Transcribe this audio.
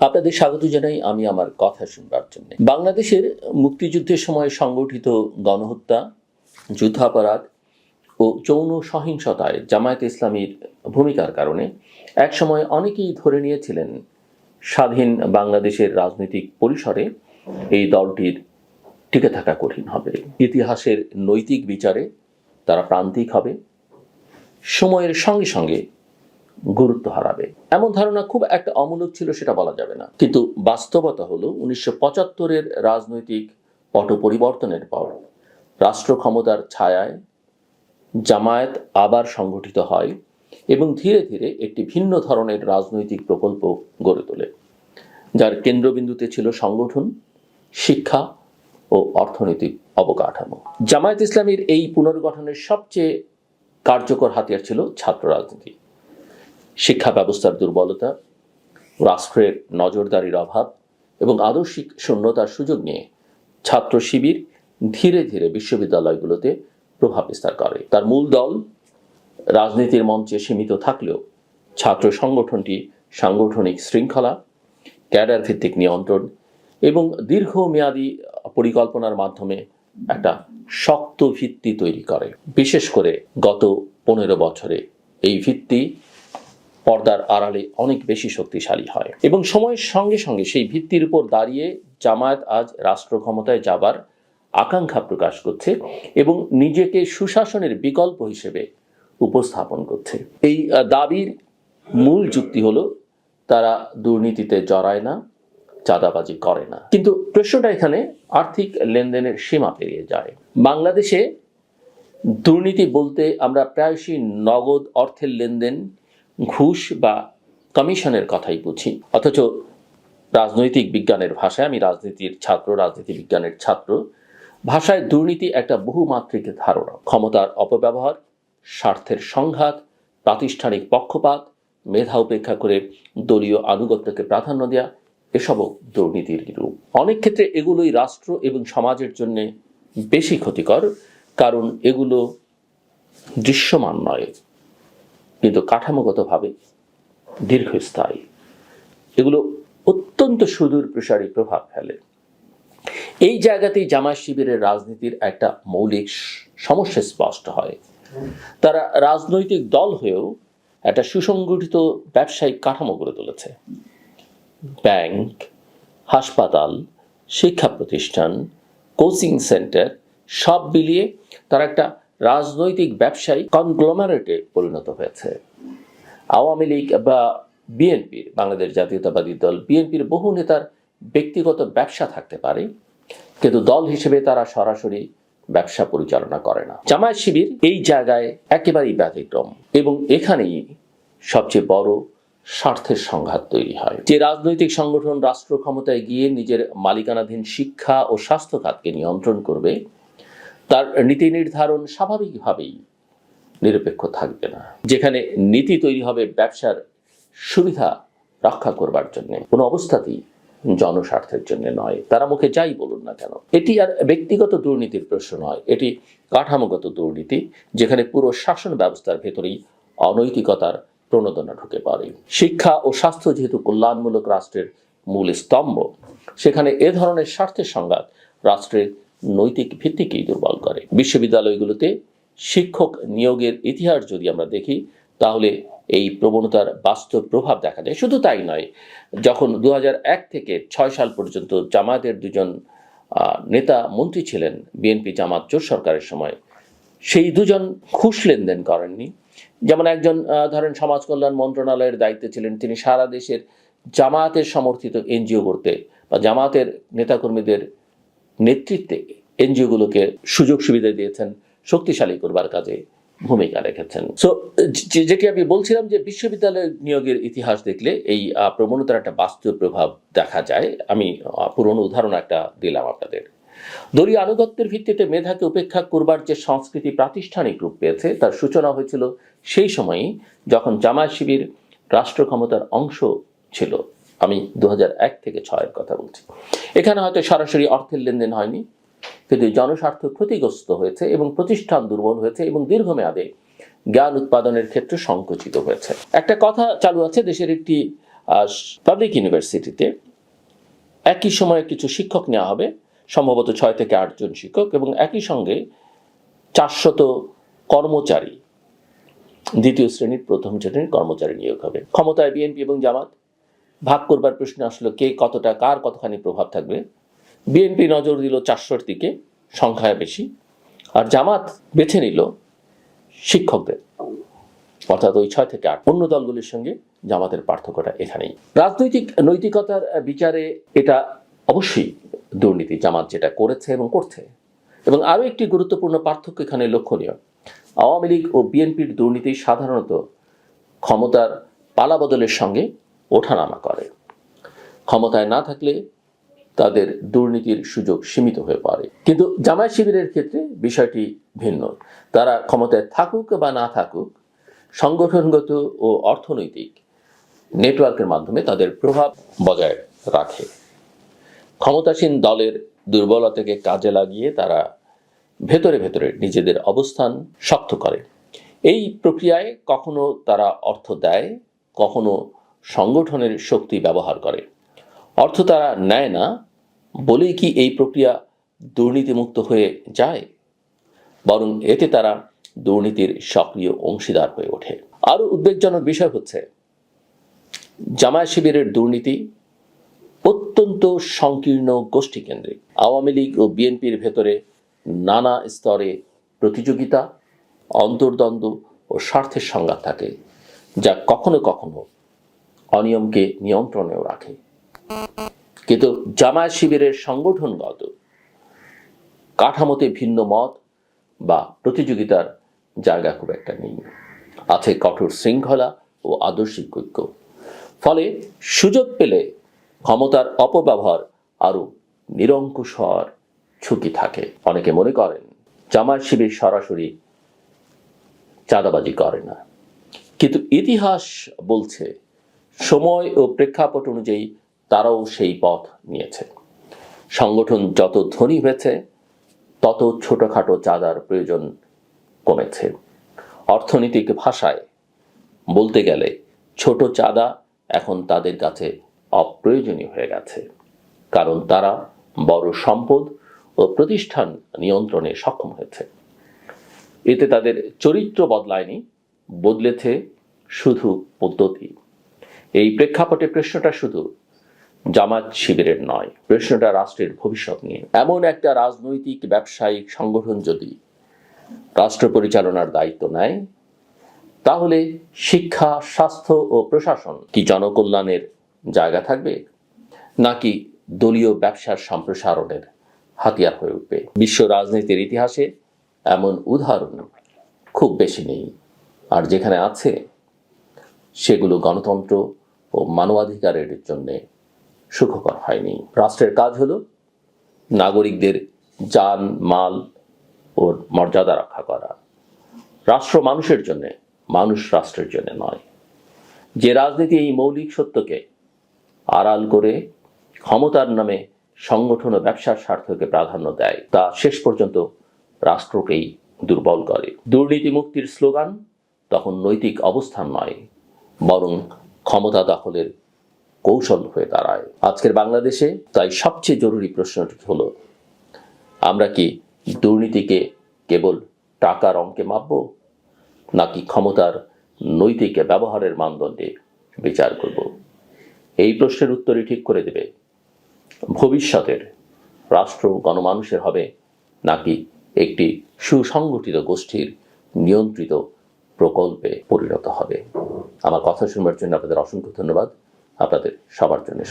আপনাদের স্বাগত জানাই আমি আমার কথা শুনবার জন্য। বাংলাদেশের মুক্তিযুদ্ধের সময় সংগঠিত গণহত্যা, যুদ্ধাপরাধ ও যৌন সহিংসতায় জামায়াত ইসলামীর ভূমিকার কারণে একসময় অনেকেই ধরে নিয়েছিলেন স্বাধীন বাংলাদেশের রাজনৈতিক পরিসরে এই দলটির টিকে থাকা কঠিন হবে। ইতিহাসের নৈতিক বিচারে তারা প্রান্তিক হবে। সময়ের সঙ্গে সঙ্গে গুরুত্ব হারাবে। এমন ধারণা খুব একটা অমূলক ছিল সেটা বলা যাবে না। কিন্তু বাস্তবতা হলো উনিশশো পঁচাত্তরের রাজনৈতিক পট পরিবর্তনের পর রাষ্ট্র ক্ষমতার ছায়ায় জামায়াত আবার সংগঠিত হয় এবং ধীরে ধীরে একটি ভিন্ন ধরনের রাজনৈতিক প্রকল্প গড়ে তোলে, যার কেন্দ্রবিন্দুতে ছিল সংগঠন, শিক্ষা ও অর্থনৈতিক অবকাঠামো। জামায়াত ইসলামীর এই পুনর্গঠনের সবচেয়ে কার্যকর হাতিয়ার ছিল ছাত্র রাজনীতি। শিক্ষা ব্যবস্থার দুর্বলতা, রাষ্ট্রের নজরদারির অভাব এবং আদর্শিক শূন্যতার সুযোগ নিয়ে ছাত্র শিবির ধীরে ধীরে বিশ্ববিদ্যালয়গুলোতে প্রভাব বিস্তার করে। তার মূল দল রাজনীতির মঞ্চে সীমিত থাকলেও ছাত্র সংগঠনটি সাংগঠনিক শৃঙ্খলা ক্যাডার ভিত্তিক নিয়ন্ত্রণ এবং দীর্ঘমেয়াদী পরিকল্পনার মাধ্যমে একটা শক্ত ভিত্তি তৈরি করে। বিশেষ করে গত পনেরো বছরে এই ভিত্তি পর্দার আড়ালে অনেক বেশি শক্তিশালী হয়। এবং সময়ের সঙ্গে সঙ্গে সেই ভিত্তির উপর দাঁড়িয়ে জামায়াত আজ রাষ্ট্র ক্ষমতায় যাবার আকাঙ্ক্ষা প্রকাশ করছে এবং নিজেকে সুশাসনের বিকল্প হিসেবে উপস্থাপন করছে। এই দাবির মূল যুক্তি হলো, তারা দুর্নীতিতে জড়ায় না, চাঁদাবাজি করে না। কিন্তু প্রশ্নটা এখানে আর্থিক লেনদেনের সীমা পেরিয়ে যায়। বাংলাদেশে দুর্নীতি বলতে আমরা প্রায়শই নগদ অর্থের লেনদেন ঘুষ বা কমিশনের কথাই বুঝি। অথচ রাজনৈতিক বিজ্ঞানের ভাষায় আমি রাজনীতির ছাত্র, রাজনীতি বিজ্ঞানের ছাত্র, ভাষায় দুর্নীতি একটা বহুমাত্রিক ধারণা। ক্ষমতার অপব্যবহার, স্বার্থের সংঘাত, প্রাতিষ্ঠানিক পক্ষপাত, মেধা উপেক্ষা করে দলীয় আনুগত্যকে প্রাধান্য দেওয়া এসবও দুর্নীতির রূপ। অনেক ক্ষেত্রে এগুলোই রাষ্ট্র এবং সমাজের জন্য বেশি ক্ষতিকর, কারণ এগুলো দৃশ্যমান নয়। কিন্তু কাঠামোগতভাবে দীর্ঘস্থায়ী। এগুলো অত্যন্ত সুদূর প্রসারী প্রভাব ফেলে। এই জায়গাতেই জামায়াত শিবিরের রাজনীতির একটা মৌলিক সমস্যা স্পষ্ট হয়। তারা রাজনৈতিক দল হয়েও একটা সুসংগঠিত ব্যবসায়িক কাঠামো গড়ে তুলেছে। ব্যাংক, হাসপাতাল, শিক্ষা প্রতিষ্ঠান, কোচিং সেন্টার সব মিলিয়ে তারা একটা রাজনৈতিক ব্যবসায়ী কনগ্লোমারেটে পরিণত হয়েছে। আওয়ামী লীগ বা বিএনপির বাংলাদেশ জাতীয়তাবাদী দল, বিএনপির বহু নেতার ব্যক্তিগত ব্যবসা থাকতে পারে, কিন্তু দল হিসেবে তারা সরাসরি ব্যবসা পরিচালনা করে না। জামায়াত শিবির এই জায়গায় একেবারেই ব্যতিক্রম এবং এখানেই সবচেয়ে বড় স্বার্থের সংঘাত তৈরি হয়। যে রাজনৈতিক সংগঠন রাষ্ট্র ক্ষমতায় গিয়ে নিজের মালিকানাধীন শিক্ষা ও স্বাস্থ্য খাতকে নিয়ন্ত্রণ করবে তার নীতি নির্ধারণ স্বাভাবিকভাবেই নিরপেক্ষ থাকবে না। যেখানে নীতি তৈরি হবে ব্যবসার সুবিধা রক্ষা করবার জন্য। কোনো অবস্থাতেই জনস্বার্থের জন্য নয়। তারা মুখে যাই বলুন না কেন। এটি আর ব্যক্তিগত দুর্নীতির প্রশ্ন নয়। এটি কাঠামোগত দুর্নীতি, যেখানে পুরো শাসন ব্যবস্থার ভেতরেই অনৈতিকতার প্রণোদনা ঢুকে পড়ে। শিক্ষা ও স্বাস্থ্য যেহেতু কল্যাণমূলক রাষ্ট্রের মূল স্তম্ভ, সেখানে এ ধরনের স্বার্থের সংঘাত রাষ্ট্রের নৈতিক ভিত্তিকেই দুর্বল করে। বিশ্ববিদ্যালয়গুলোতে শিক্ষক নিয়োগের ইতিহাস যদি আমরা দেখি, তাহলে এই প্রবণতার বাস্তব প্রভাব দেখা যায় শুধু তাই নয়, যখন দু হাজার এক থেকে ছয় সাল পর্যন্ত জামায়াতের দুজন নেতা মন্ত্রী ছিলেন, বিএনপি জামাত জোট সরকারের সময়, সেই দুজন ঘুষ লেনদেন করেননি। যেমন একজন ধরেন সমাজ কল্যাণ মন্ত্রণালয়ের দায়িত্বে ছিলেন, তিনি সারা দেশের জামায়াতের সমর্থিত এনজিও করতে বা জামায়াতের নেতাকর্মীদের নেতৃত্বে এনজিওগুলোকে সুযোগ সুবিধা দিয়েছেন, শক্তিশালী করবার কাজে ভূমিকা রেখেছেন। সো যেটি আমি বলছিলাম যে বিশ্ববিদ্যালয় নিয়োগের ইতিহাস দেখলে এই প্রবণতার একটা বাস্তব প্রভাব দেখা যায়, আমি পুরনো উদাহরণ একটা দিলাম আপনাদের। দলীয় আনুগত্যের ভিত্তিতে মেধাকে উপেক্ষা করবার যে সংস্কৃতি প্রাতিষ্ঠানিক রূপ পেয়েছে, তার সূচনা হয়েছিল সেই সময়ই যখন জামায়াত শিবির রাষ্ট্র ক্ষমতার অংশ ছিল। আমি দু হাজার এক থেকে ছয়ের কথা বলছি। এখানে হয়তো সরাসরি অর্থের লেনদেন হয়নি, কিন্তু জনস্বার্থ ক্ষতিগ্রস্ত হয়েছে এবং প্রতিষ্ঠান দুর্বল হয়েছে এবং দীর্ঘমেয়াদে জ্ঞান উৎপাদনের ক্ষেত্রে সংকুচিত হয়েছে। একটা কথা চালু আছে, দেশের একটি পাবলিক ইউনিভার্সিটিতে একই সময়ে কিছু শিক্ষক নেওয়া হবে, সম্ভবত ছয় থেকে আটজন শিক্ষক এবং একই সঙ্গে চারশত কর্মচারী, দ্বিতীয় শ্রেণির প্রথম শ্রেণির কর্মচারী নিয়োগ হবে। ক্ষমতায় বিএনপি এবং জামাত। ভাগ করবার প্রশ্ন আসলো কে কতটা, কার কতখানি প্রভাব থাকবে। বিএনপি নজর দিল চারশোর দিকে সংখ্যায় বেশি। আর জামাত বেছে নিল শিক্ষকদের। অর্থাৎ ওই ছয় থেকে আট অন্য দলগুলির সঙ্গে জামাতের পার্থক্যটা এখানেই। রাজনৈতিক নৈতিকতার বিচারে এটা অবশ্যই দুর্নীতি। জামাত যেটা করেছে এবং করছে। এবং আরও একটি গুরুত্বপূর্ণ পার্থক্য এখানে লক্ষণীয়। আওয়ামী লীগ ও বিএনপির দুর্নীতি সাধারণত ক্ষমতার পালাবদলের সঙ্গে ওঠানামা করে। ক্ষমতায় না থাকলে তাদের দুর্নীতির সুযোগ সীমিত হয়ে পড়ে। কিন্তু জামায়াত শিবিরের ক্ষেত্রে বিষয়টি ভিন্ন। তারা ক্ষমতায় থাকুক বা না থাকুক, সংগঠনগত ও অর্থনৈতিক নেটওয়ার্কের মাধ্যমে তাদের প্রভাব বজায় রাখে। ক্ষমতাসীন দলের দুর্বলতাকে কাজে লাগিয়ে তারা ভেতরে ভেতরে নিজেদের অবস্থান শক্ত করে। এই প্রক্রিয়ায় কখনো তারা অর্থ দেয়, কখনো সংগঠনের শক্তি ব্যবহার করে। অর্থ তারা নেয় না, বলেই কি এই প্রক্রিয়া দুর্নীতিমুক্ত হয়ে যায়? বরং এতে তারা দুর্নীতির সক্রিয় অংশীদার হয়ে ওঠে। আরও উদ্বেগজনক বিষয় হচ্ছে, জামায়াত শিবিরের দুর্নীতি অত্যন্ত সংকীর্ণ গোষ্ঠীকেন্দ্রিক। আওয়ামী লীগ ও বিএনপির ভেতরে নানা স্তরে প্রতিযোগিতা, অন্তর্দ্বন্দ্ব ও স্বার্থের সংঘাত থাকে, যা কখনো কখনো অনিয়মকে নিয়ন্ত্রণেও রাখে। কিন্তু জামায়াত শিবিরের সংগঠনগত কাঠামোতে ভিন্ন মত বা প্রতিযোগিতার জায়গা খুব একটা নেই। আছে কঠোর শৃঙ্খলা ও আদর্শিক ঐক্য। ফলে সুযোগ পেলে ক্ষমতার অপব্যবহার আরও নিরঙ্কুশ হওয়ার ঝুঁকি থাকে। অনেকে মনে করেন, জামায়াত শিবির সরাসরি চাঁদাবাজি করে না। কিন্তু ইতিহাস বলছে সময় ও প্রেক্ষাপট অনুযায়ী তারাও সেই পথ নিয়েছে। সংগঠন যত ধনী হয়েছে, তত ছোটখাটো চাঁদার প্রয়োজন কমেছে। অর্থনৈতিক ভাষায় বলতে গেলে, ছোট চাঁদা এখন তাদের কাছে অপ্রয়োজনীয় হয়ে গেছে। কারণ তারা বড় সম্পদ ও প্রতিষ্ঠান নিয়ন্ত্রণে সক্ষম হয়েছে। এতে তাদের চরিত্র বদলায়নি, বদলেছে শুধু পদ্ধতি। এই প্রেক্ষাপটে প্রশ্নটা শুধু জামাত শিবিরের নয়, প্রশ্নটা রাষ্ট্রের ভবিষ্যৎ নিয়ে। এমন একটা রাজনৈতিক, ব্যবসায়িক সংগঠন যদি রাষ্ট্র পরিচালনার দায়িত্ব নেয়, তাহলে শিক্ষা, স্বাস্থ্য ও প্রশাসন কি জনকল্যাণের জায়গা থাকবে? নাকি দলীয় ব্যবসার সম্প্রসারণের হাতিয়ার হয়ে উঠবে? বিশ্ব রাজনীতির ইতিহাসে এমন উদাহরণ খুব বেশি নেই। আর যেখানে আছে, সেগুলো গণতন্ত্র ও মানবাধিকারের জন্য সুখকর হয়নি। রাষ্ট্রের কাজ হলো নাগরিকদের যান, মাল ও মর্যাদা রক্ষা করা। রাষ্ট্র মানুষের জন্য, মানুষ রাষ্ট্রের জন্য নয়। যে রাজনীতি এই মৌলিক সত্যকে আড়াল করে ক্ষমতার নামে সংগঠন ও ব্যবসার স্বার্থকে প্রাধান্য দেয়, তা শেষ পর্যন্ত রাষ্ট্রকেই দুর্বল করে। দুর্নীতি মুক্তির স্লোগান তখন নৈতিক অবস্থান নয়, বরং ক্ষমতা দখলের কৌশল হয়ে দাঁড়ায়। আজকের বাংলাদেশে তাই সবচেয়ে জরুরি প্রশ্নটি হলো, আমরা কি দুর্নীতিকে কেবল টাকার অঙ্কে মাপব, নাকি ক্ষমতার নৈতিক ব্যবহারের মানদণ্ডে বিচার করব? এই প্রশ্নের উত্তরই ঠিক করে দেবে, ভবিষ্যতের রাষ্ট্র গণমানুষের হবে নাকি একটি সুসংগঠিত গোষ্ঠীর নিয়ন্ত্রিত প্রকল্পে পরিণত হবে। আমার কথা শুনবার জন্য আপনাদের অসংখ্য ধন্যবাদ। আপনাদের সবার জন্য